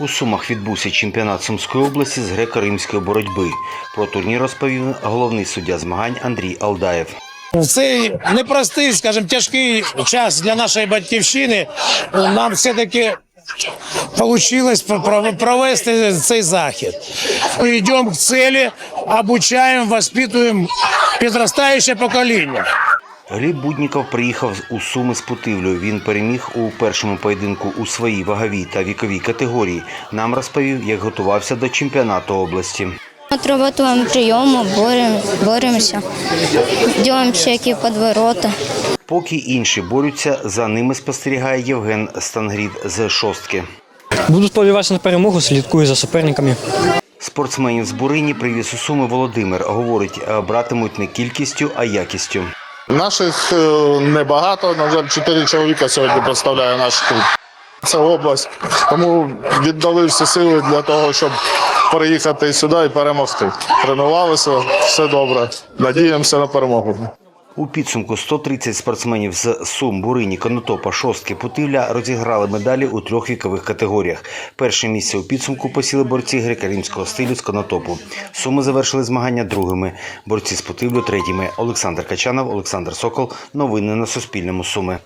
У Сумах відбувся чемпіонат Сумської області з греко-римської боротьби. Про турнір розповів головний суддя змагань Андрій Алдаєв. В цей непростий, скажімо, тяжкий час для нашої батьківщини нам все-таки вийшло провести цей захід. Ми йдемо к цілі, обучаємо, воспитуємо підростаюче покоління. Гліб Будніков приїхав у Суми з Путивлю. Він переміг у першому поєдинку у своїй ваговій та віковій категорії. Нам розповів, як готувався до чемпіонату області. Отрабатываем приемы, борем, боремся, делаем всякие подвороты. Поки інші борються, за ними спостерігає Євген Стангрід з шостки. Буду сподіватися на перемогу, слідкую за суперниками. Спортсменів з Бурині привіз у Суми Володимир. Говорить, е, братимуть не кількістю, а якістю. Наших е, небагато. На жаль, чотири чоловіка сьогодні представляє наш клуб. Це область. Тому віддали всі сили для того, щоб приїхати сюди і перемогти. Тренувалися, все добре. Надіємося на перемогу. У підсумку 130 спортсменів з Сум, Бурині, Конотопа, Шостки, Путивля розіграли медалі у трьох вікових категоріях. Перше місце у підсумку посіли борці греко-римського стилю з Конотопу. Суми завершили змагання другими. Борці з Путивлю третіми. Олександр Качанов, Олександр Сокол. Новини на Суспільному. Суми.